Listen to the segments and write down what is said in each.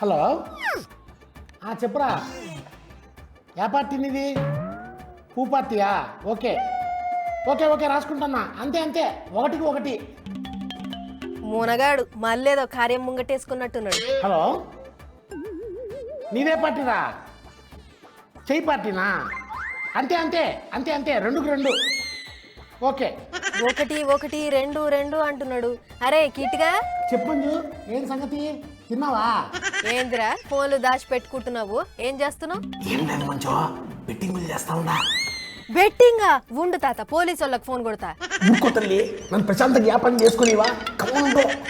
Hello? చెప్పురా. ఏ party నీది? పూ పార్టీయా? ఓకే. ఓకే ఓకే రాసుకుంటున్నా. అంతే అంతే. ఒకటికి ఒకటి. మునగాడు మళ్ళేదో కార్యం ముంగటేసుకున్నట్టున్నాడు. హలో? నీదే పార్టీరా? చెయ్యి పార్టీనా? అంతే అంతే అంతే అంతే. రెండుకి రెండు. ఓకే. ఒకటి ఒకటి రెండు రెండు అంటున్నాడు. అరే కిట్గా చెప్పంజు ఏం సంగతి? తిన్నావా? ఏందిరా ఫోన్లు దాచి పెట్టుకుంటున్నావు ఏం చేస్తున్నావు? ఏం లేదు మంచో బెట్టింగ్ బిల్ చేస్తా ఉండా? బెట్టింగా? ఉండు తాత పోలీసు వాళ్ళకి ఫోన్ కొడతా. ఊరుకో తల్లి నన్ను ప్రశాంతంగా వ్యాపారం చేసుకునేవా?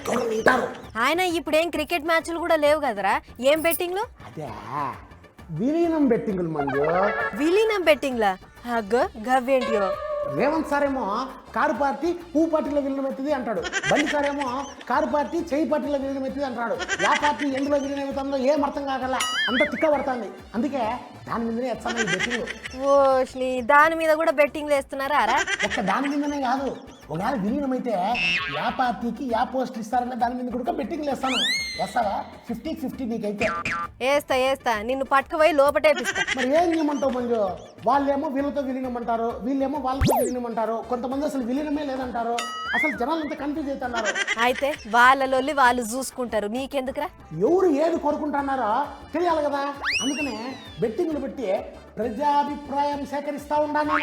ఎవరు వింటారు. ఆయన ఇప్పుడేం క్రికెట్ మ్యాచ్లు కూడా లేవు కదరా? ఏం బెట్టింగ్లు? అదే విలీనం బెట్టింగులు మంజు. విలీనం బెట్టింగ్లా? అగ్గ గవ్వేంటియో. రేవంత్ సార్ ఏమో కారు పార్టీ పూ పార్టీలో విలీనం అవుతుంది అంటాడు. బండి సార్ ఏమో కారు పార్టీ చేయి పార్టీలో విలీనం అవుతుంది అంటాడు. యా పార్టీ ఎందులో విలీనం అవుతుందో ఏం అర్థం కాగల అంత తిక్క పడుతుంది. అందుకే దాని మీదనే ఎత్తాను బెట్టింగ్. ఓష్ని దాని మీద కూడా బెట్టింగ్లు వేస్తున్నారా? ఒక్క దాని మీదనే కాదు. ఒకవేళ విలీనం అయితే యా పార్టీకి యా పోస్ట్ ఇస్తారన్న దాని మీద కూడా బెట్టింగ్లు వేస్తాను వేస్తావా? ఫిఫ్టీ ఫిఫ్టీ నీకైతే. వేస్తా వేస్తా నిన్ను పట్టుకుపోయి లోపటేపిస్తా మరి ఏం చేయమంటావు మంజు వాళ్ళేమో వీళ్ళతో విలీనం అంటారు వీళ్ళేమో వాళ్ళతో విలీనం అంటారు కొంతమంది అసలు విలీనమే లేదంటారు. అసలు జనాలు అంతా కన్ఫ్యూజ్ అవుతున్నారు. అయితే వాళ్ళలోల్లి వాళ్ళు చూసుకుంటారు. నీకెందుకురా? ఎవరు ఏది కోరుకుంటున్నారో తెలియాలి కదా. అందుకనే బెట్టింగ్లు పెట్టి ప్రజాభిప్రాయం సేకరిస్తా ఉన్నాను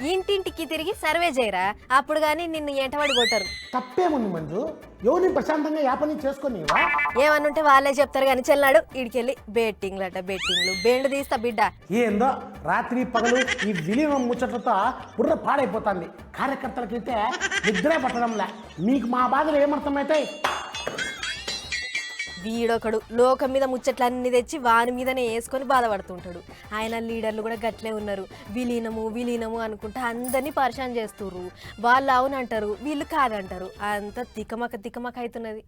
ఇంటింటికి తిరిగి సర్వే చేయరా? అప్పుడు కానీ నిన్ను ఎంటబడి కొట్టరు. తప్పేముంది మంజు? ఎవరిని ప్రశాంతంగా యాపని చేసుకొని ఏమన్నుంటే వాళ్ళే చెప్తారు కానీ చెల్లాడు ఇడికెళ్ళి బెట్టింగ్లు అట బెట్టింగ్లు. బెండు తీస్తా బిడ్డ. ఏందో? రాత్రి పగలు ఈ విలీనం ముచ్చట్లతో బుర్ర పాడైపోతుంది. కార్యకర్తలకైతే నిద్రే పట్టడంలే. మీకు మా బాధలు ఏమర్థమవుతాయి వీడొకడు. లోకం మీద ముచ్చట్లన్నీ తెచ్చి వాని మీదనే వేసుకొని బాధపడుతుంటాడు. ఆయన లీడర్లు కూడా గట్లే ఉన్నారు. విలీనము విలీనము అనుకుంటా అందరినీ పరిశాన్ చేస్తుర్రు. వాళ్ళు అవునంటారు వీళ్ళు కాదంటారు. అంత తికమక తికమక అవుతున్నది.